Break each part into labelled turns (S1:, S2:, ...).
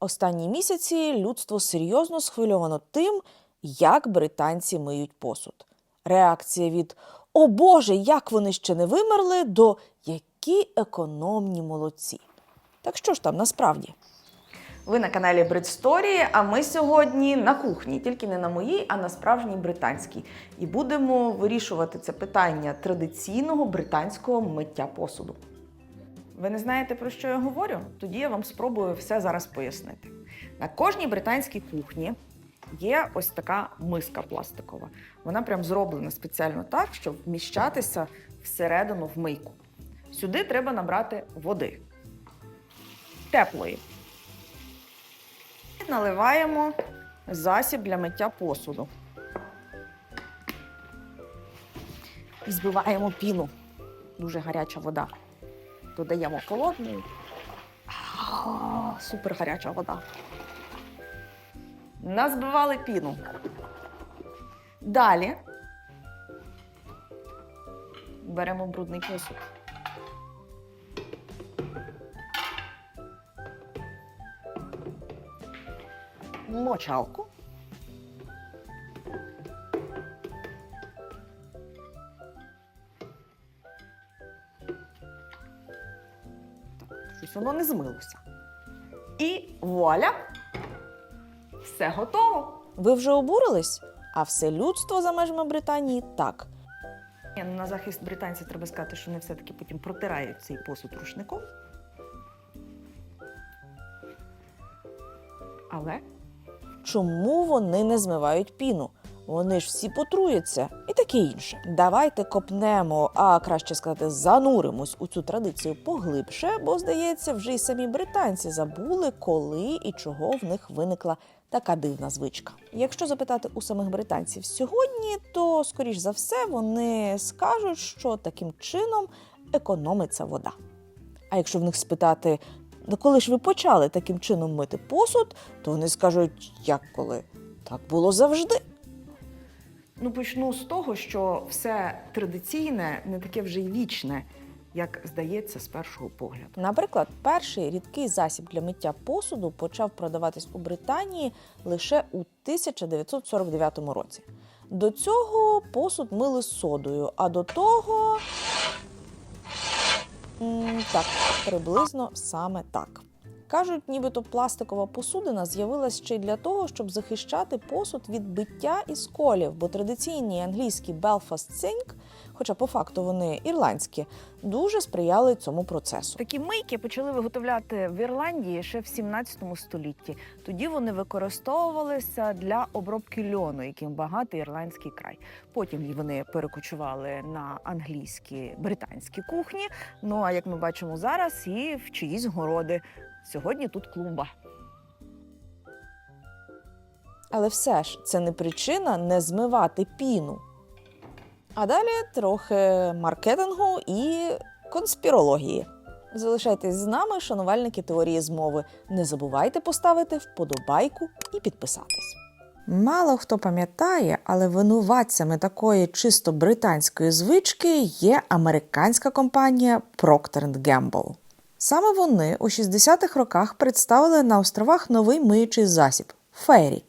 S1: Останні місяці людство серйозно схвильовано тим, як британці миють посуд. Реакція від О Боже, як вони ще не вимерли до які економні молодці. Так що ж там насправді? Ви на каналі Бритсторії, а ми сьогодні на кухні, тільки не на моїй, а на справжній британській. І будемо вирішувати це питання традиційного британського миття посуду. Ви не знаєте, про що я говорю? Тоді я вам спробую все зараз пояснити. На кожній британській кухні є ось така миска пластикова. Вона прям зроблена спеціально так, щоб вміщатися всередину в мийку. Сюди треба набрати води теплої. Наливаємо засіб для миття посуду. І збиваємо піну. Дуже гаряча вода. Додаємо холодної. А, Супер гаряча вода. Назбивали піну. Далі беремо брудний посуд. Мочалку. Щось воно не змилося. І вуаля! Все готово. Ви вже обурились? А все людство за межами Британії так. Ні, ну, на захист британців треба сказати, що вони все-таки потім протирають цей посуд рушником. Але чому вони не змивають піну? Вони ж всі потруються і таке інше. Давайте копнемо, а краще сказати, зануримось у цю традицію поглибше, бо здається, вже й самі британці забули, коли і чого в них виникла така дивна звичка. Якщо запитати у самих британців сьогодні, то скоріш за все вони скажуть, що таким чином економиться вода. А якщо в них спитати, ну коли ж ви почали таким чином мити посуд, то вони скажуть, як коли? Так було завжди. Ну, почну з того, що все традиційне не таке вже й вічне, як здається з першого погляду. Наприклад, перший рідкий засіб для миття посуду почав продаватись у Британії лише у 1949 році. До цього посуд мили содою, а до того. Так, приблизно саме так. Кажуть, нібито пластикова посудина з'явилась ще й для того, щоб захищати посуд від биття і сколів, бо традиційні англійські Belfast Sink, хоча по факту вони ірландські, дуже сприяли цьому процесу. Такі мийки почали виготовляти в Ірландії ще в 17 столітті. Тоді вони використовувалися для обробки льону, яким багатий ірландський край. Потім вони перекочували на англійські британські кухні. Ну а як ми бачимо зараз, і в чиїсь городи. Сьогодні тут клумба. Але все ж це не причина не змивати піну. А далі трохи маркетингу і конспірології. Залишайтесь з нами, шанувальники теорії змови. Не забувайте поставити вподобайку і підписатись. Мало хто пам'ятає, але винуватцями такої чисто британської звички є американська компанія Procter Gamble. Саме вони у 60-х роках представили на островах новий миючий засіб Фері.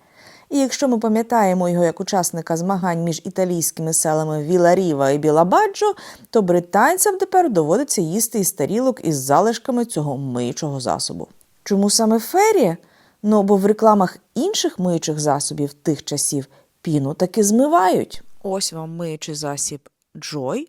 S1: І якщо ми пам'ятаємо його як учасника змагань між італійськими селами Віларіва і Білабаджо, то британцям тепер доводиться їсти із тарілок із залишками цього миючого засобу. Чому саме Фері? Ну бо в рекламах інших миючих засобів тих часів піну таки змивають. Ось вам миючий засіб Joy.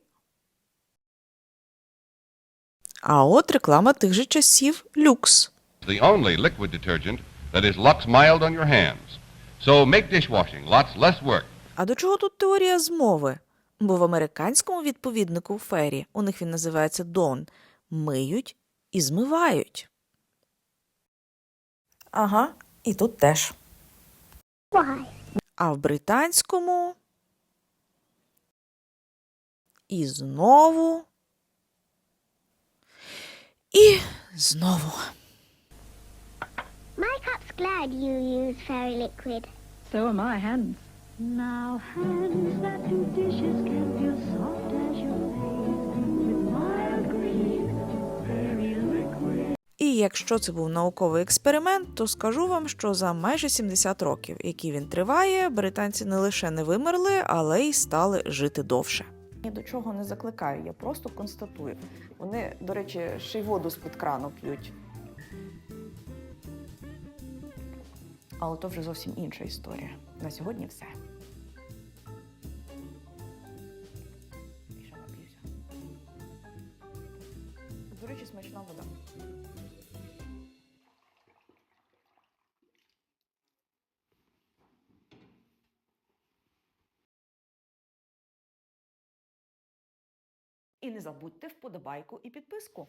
S1: А от реклама тих же часів Люкс.
S2: the only liquid detergent that is Lux mild on your hands. So make dishwashing lots less work.
S1: А до чого тут теорія змови? Бо в американському відповіднику Фері, у них він називається Дон, миють і змивають. Ага, і тут теж. А в британському. І знову. І знову.
S3: My cup's glad you use fairy liquid.
S4: So are my hands. Now hands that do dishes can feel soft as your face with mild green fairy liquid.
S1: І якщо це був науковий експеримент, то скажу вам, що за майже 70 років, які він триває, британці не лише не вимерли, але й стали жити довше. Ні до чого не закликаю, я просто констатую. Вони, до речі, ще й воду з-під крану п'ють. Але то вже зовсім інша історія. На сьогодні все. Не забудьте вподобайку і підписку.